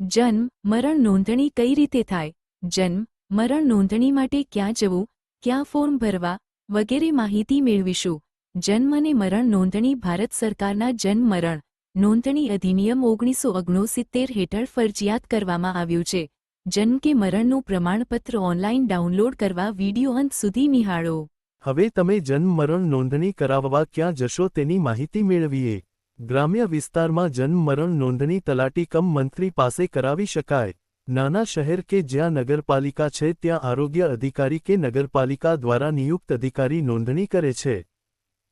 જન્મ, મરણ નોંધણી કઈ રીતે થાય? જન્મ, મરણ નોંધણી માટે ક્યાં જવું? ક્યાં ફોર્મ ભરવા? વગેરે માહિતી મેળવીશું. જન્મ અને મરણ નોંધણી ભારત સરકારના જન્મ મરણ નોંધણી અધિનિયમ ઓગણીસો ઓગણસિત્તેર હેઠળ ફરજિયાત કરવામાં આવ્યું છે. જન્મ કે મરણનું પ્રમાણપત્ર ઓનલાઈન ડાઉનલોડ કરવા વીડિયો અંત સુધી નિહાળો. હવે તમે જન્મ, મરણ નોંધણી કરાવવા ક્યાં જશો તેની માહિતી મેળવીએ. ગ્રામ્ય વિસ્તારમાં જન્મ મરણ નોંધણી તલાટી કમ મંત્રી પાસે કરાવી શકાય. નાના શહેર કે જ્યાં નગરપાલિકા છે, ત્યાં આરોગ્ય અધિકારી કે નગરપાલિકા દ્વારા નિયુક્ત અધિકારી નોંધણી કરે છે.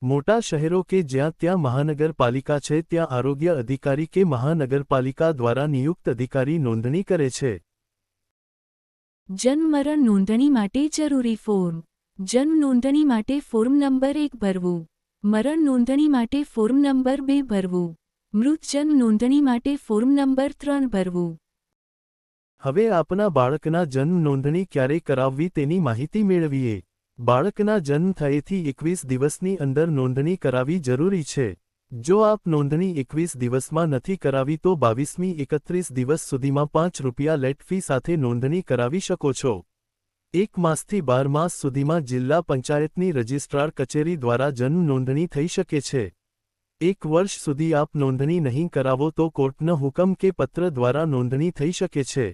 મોટા શહેરો કે જ્યાં ત્યાં મહાનગરપાલિકા છે, ત્યાં આરોગ્ય અધિકારી કે મહાનગરપાલિકા દ્વારા નિયુક્ત અધિકારી નોંધણી કરે છે. જન્મ મરણ નોંધણી માટે જરૂરી ફોર્મ. જન્મ નોંધણી માટે ફોર્મ નંબર એક ભરવું. મરણ નોંધણી માટે ફોર્મ નંબર બે ભરવું. મૃતજન્મ નોંધણી માટે ફોર્મ નંબર ત્રણ ભરવું. હવે આપના બાળકના જન્મ નોંધણી ક્યારે કરાવવી તેની માહિતી મેળવીએ. બાળકના જન્મ થયેથી એકવીસ દિવસની અંદર નોંધણી કરાવી જરૂરી છે. જો આપ નોંધણી એકવીસ દિવસમાં નથી કરાવી તો બાવીસમી એકત્રીસ દિવસ સુધીમાં પાંચ રૂપિયા લેટ ફી સાથે નોંધણી કરાવી શકો છો. એક માસથી બાર માસ સુધીમાં જિલ્લા પંચાયતની રજિસ્ટ્રાર કચેરી દ્વારા જન્મ નોંધણી થઈ શકે છે. એક વર્ષ સુધી આપ નોંધણી નહીં કરાવો તો કોર્ટનો હુકમ કે પત્ર દ્વારા નોંધણી થઈ શકે છે.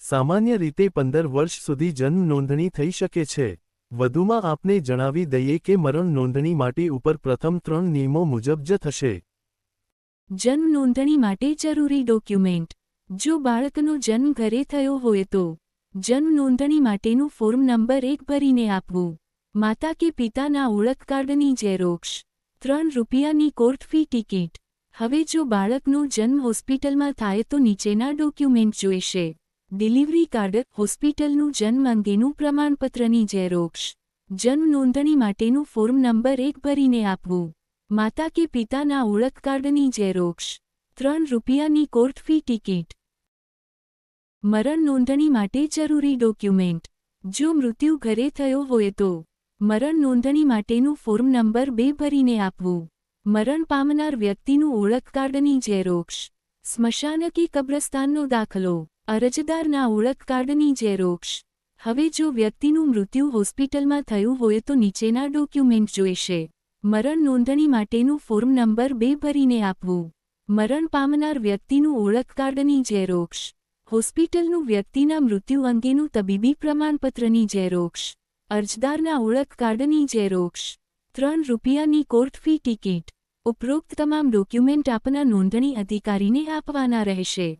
સામાન્ય રીતે પંદર વર્ષ સુધી જન્મ નોંધણી થઈ શકે છે. વધુમાં આપને જણાવી દઈએ કે મરણ નોંધણી માટે ઉપર પ્રથમ ત્રણ નિયમો મુજબ જ થશે. જન્મ નોંધણી માટે જરૂરી ડોક્યુમેન્ટ. જો બાળકનો જન્મ ઘરે થયો હોય તો જન્મ નોંધણી માટેનું ફોર્મ નંબર એક ભરીને આપવું. માતા કે પિતાના ઓળખ કાર્ડની ઝેરોક્ષ. ત્રણ રૂપિયાની કોર્ટ ફી ટિકિટ. હવે જો બાળકનો જન્મ હોસ્પિટલમાં થાય તો નીચેના ડોક્યુમેન્ટ જોઈશે. ડિલિવરી કાર્ડ હોસ્પિટલનું જન્મ અંગેનું પ્રમાણપત્રની ઝેરોક્ષ. જન્મ નોંધણી માટેનું ફોર્મ નંબર એક ભરીને આપવું. માતા કે પિતાના ઓળખ કાર્ડની ઝેરોક્ષ. ત્રણ રૂપિયાની કોર્ટ ફી ટિકિટ. મરણ નોંધણી માટે જરૂરી ડોક્યુમેન્ટ. જો મૃત્યુ ઘરે થયો હોય તો, મરણ નોંધણી માટેનું ફોર્મ નંબર બે ભરીને આપવું. મરણ પામનાર વ્યક્તિનું ઓળખ કાર્ડની ઝેરોક્ષ. સ્મશાન કે કબ્રસ્તાનનો દાખલો. અરજદારના ઓળખ કાર્ડની ઝેરોક્ષ. હવે જો વ્યક્તિનું મૃત્યુ હોસ્પિટલમાં થયું હોય તો નીચેના ડોક્યુમેન્ટ જોઈશે. મરણ નોંધણી માટેનું ફોર્મ નંબર બે ભરીને આપવું. મરણ પામનાર વ્યક્તિનું ઓળખ કાર્ડની ઝેરોક્ષ. હોસ્પિટલનું વ્યક્તિના મૃત્યુ અંગેનું તબીબી પ્રમાણપત્રની ઝેરોક્ષ, અરજદારના ઓળખ કાર્ડની ઝેરોક્ષ, ત્રણ રૂપિયાની કોર્ટ ફી ટિકિટ, ઉપરોક્ત તમામ ડોક્યુમેન્ટ આપના નોંધણી અધિકારીને આપવાના રહેશે.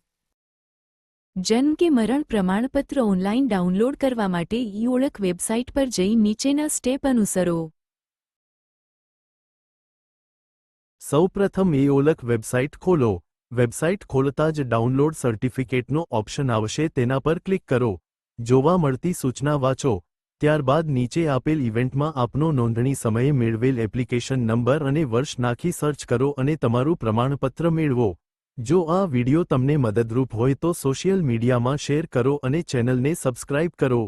જન્મ કે મરણ પ્રમાણપત્ર ઓનલાઈન ડાઉનલોડ કરવા માટે ઈ ઓળખ વેબસાઇટ પર જઈ નીચેના સ્ટેપ અનુસરો. સૌપ્રથમ એ ઓળખ વેબસાઇટ ખોલો. વેબસાઇટ ખોલતા જ ડાઉનલોડ સર્ટિફિકેટનો ઓપ્શન આવશે તેના પર ક્લિક કરો. જોવા મળતી સૂચના વાંચો. ત્યારબાદ નીચે આપેલ ઇવેન્ટમાં આપનો નોંધણી સમયે મેળવેલ એપ્લિકેશન નંબર અને વર્ષ નાખી સર્ચ કરો અને તમારું પ્રમાણપત્ર મેળવો. જો આ વિડિયો તમને મદદરૂપ હોય તો સોશિયલ મીડિયામાં શેર કરો અને ચેનલને સબસ્ક્રાઇબ કરો.